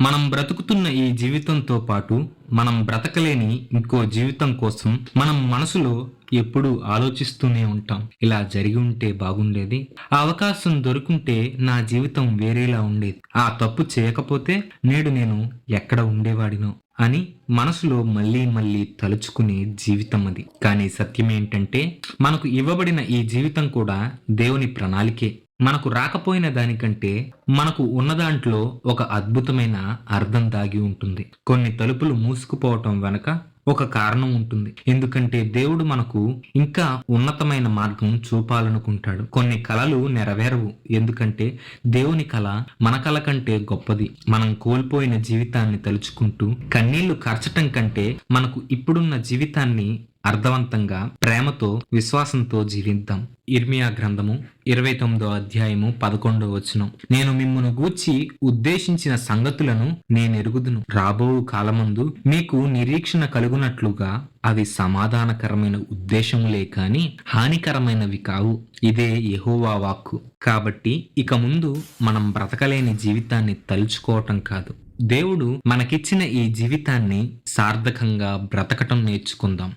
మనం బ్రతుకుతున్న ఈ జీవితంతో పాటు మనం బ్రతకలేని ఇంకో జీవితం కోసం మనం మనసులో ఎప్పుడూ ఆలోచిస్తూనే ఉంటాం. ఇలా జరిగి ఉంటే బాగుండేది. ఆ అవకాశం దొరుకుంటే నా జీవితం వేరేలా ఉండేది. ఆ తప్పు చేయకపోతే నేడు నేను ఎక్కడ ఉండేవాడినో అని మనసులో మళ్ళీ మళ్ళీ తలుచుకునే జీవితం అది. కానీ సత్యం ఏంటంటే మనకు ఇవ్వబడిన ఈ జీవితం కూడా దేవుని ప్రణాళికే. మనకు రాకపోయిన దానికంటే మనకు ఉన్న దాంట్లో ఒక అద్భుతమైన అర్థం దాగి ఉంటుంది. కొన్ని తలుపులు మూసుకుపోవటం వెనక ఒక కారణం ఉంటుంది. ఎందుకంటే దేవుడు మనకు ఇంకా ఉన్నతమైన మార్గం చూపాలనుకుంటాడు. కొన్ని కళలు నెరవేరవు. ఎందుకంటే దేవుని కళ మన కళ కంటే గొప్పది. మనం కోల్పోయిన జీవితాన్ని తలుచుకుంటూ కన్నీళ్ళు కార్చటం కంటే మనకు ఇప్పుడున్న జీవితాన్ని అర్థవంతంగా ప్రేమతో విశ్వాసంతో జీవిద్దాం. ఇర్మియా గ్రంథము ఇరవై తొమ్మిదో అధ్యాయము పదకొండో వచనం. నేను మిమ్మను గూర్చి ఉద్దేశించిన సంగతులను నేను ఎరుగుదును రాబో కాలమందు మీకు నిరీక్షణ కలుగునట్లుగా అవి సమాధానకరమైన ఉద్దేశములే కాని హానికరమైనవి కావు. ఇదే యహోవా వాక్కు. కాబట్టి ఇక ముందు మనం బ్రతకలేని జీవితాన్ని తలుచుకోవటం కాదు. దేవుడు మనకిచ్చిన ఈ జీవితాన్ని సార్థకంగా బ్రతకటం నేర్చుకుందాం.